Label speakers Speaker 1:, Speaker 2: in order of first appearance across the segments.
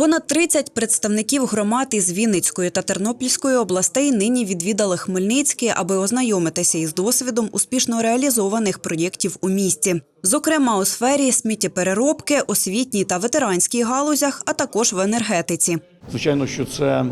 Speaker 1: Понад 30 представників громад із Вінницької та Тернопільської областей нині відвідали Хмельницький, аби ознайомитися із досвідом успішно реалізованих проєктів у місті. Зокрема, у сфері сміттєпереробки, освітній та ветеранській галузях, а також в енергетиці.
Speaker 2: Звичайно, що це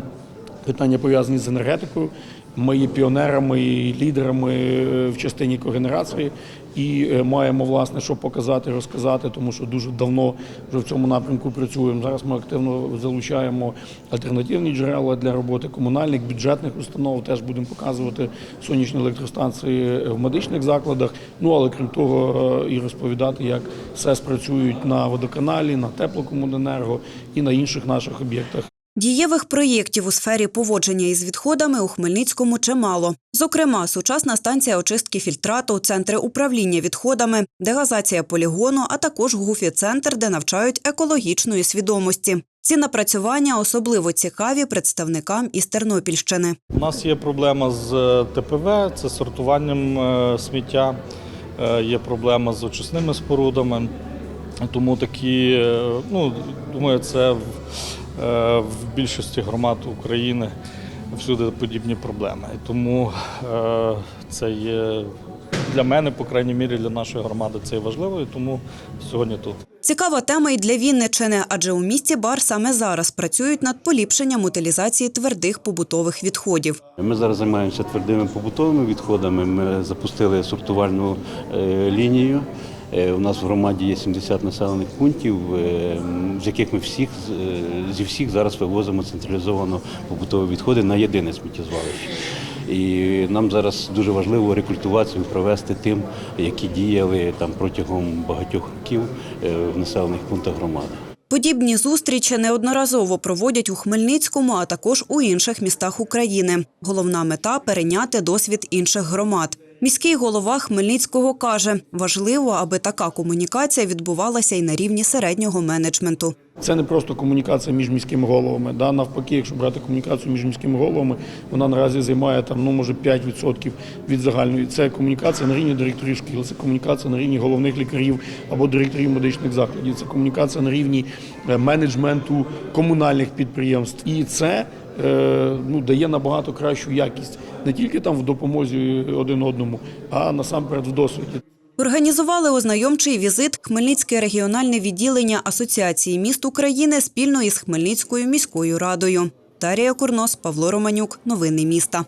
Speaker 2: питання пов'язані з енергетикою. Ми є піонерами і лідерами е, в частині когенерації і е, маємо власне що показати, розказати, тому що дуже давно вже в цьому напрямку працюємо. Зараз ми активно залучаємо альтернативні джерела для роботи комунальних бюджетних установ. Теж будемо показувати сонячні електростанції в медичних закладах. Ну але крім того, е, і розповідати, як СЕС працюють на водоканалі, на теплокомуненерго і на інших наших об'єктах.
Speaker 1: Дієвих проєктів у сфері поводження із відходами у Хмельницькому чимало. Зокрема, сучасна станція очистки фільтрату, центри управління відходами, дегазація полігону, а також ГУФІ-центр, де навчають екологічної свідомості. Ці напрацювання особливо цікаві представникам із Тернопільщини.
Speaker 3: У нас є проблема з е, ТПВ, це сортуванням е, сміття, е, є проблема з очисними спорудами. Тому такі, ну, думаю, це в, е, більшості громад України всюди подібні проблеми. І Тому е, це є для мене, по крайній мірі, для нашої громади це є важливо, і тому сьогодні тут.
Speaker 1: Цікава тема і для Вінничини, адже у місті Бар саме зараз працюють над поліпшенням утилізації твердих побутових відходів.
Speaker 4: Ми зараз займаємося твердими побутовими відходами. Ми запустили сортувальну е, лінію. Е, У нас в громаді є 70 населених пунктів, е, з яких ми всіх е, зі всіх зараз вивозимо централізовано побутові відходи на єдине сміттєзвалище. І нам зараз дуже важливо рекультивацію провести тим, які діяли там протягом багатьох років в населених пунктах громади.
Speaker 1: Подібні зустрічі неодноразово проводять у Хмельницькому, а також у інших містах України. Головна мета перейняти досвід інших громад. Міський голова Хмельницького каже, важливо, аби така комунікація відбувалася і на рівні середнього менеджменту.
Speaker 2: Це не просто комунікація між міськими головами. Да? Навпаки, якщо брати комунікацію між міськими головами, вона наразі займає там, ну, може 5% від загальної. Це комунікація на рівні директорів шкіл, це комунікація на рівні головних лікарів або директорів медичних закладів, це комунікація на рівні е, менеджменту комунальних підприємств. І це ну, дає набагато кращу якість не тільки там в допомозі один одному, а насамперед в досвіді.
Speaker 1: Організували ознайомчий візит Хмельницьке регіональне відділення Асоціації міст України спільно із Хмельницькою міською радою. Дарія Курнос, Павло Романюк. Новини міста.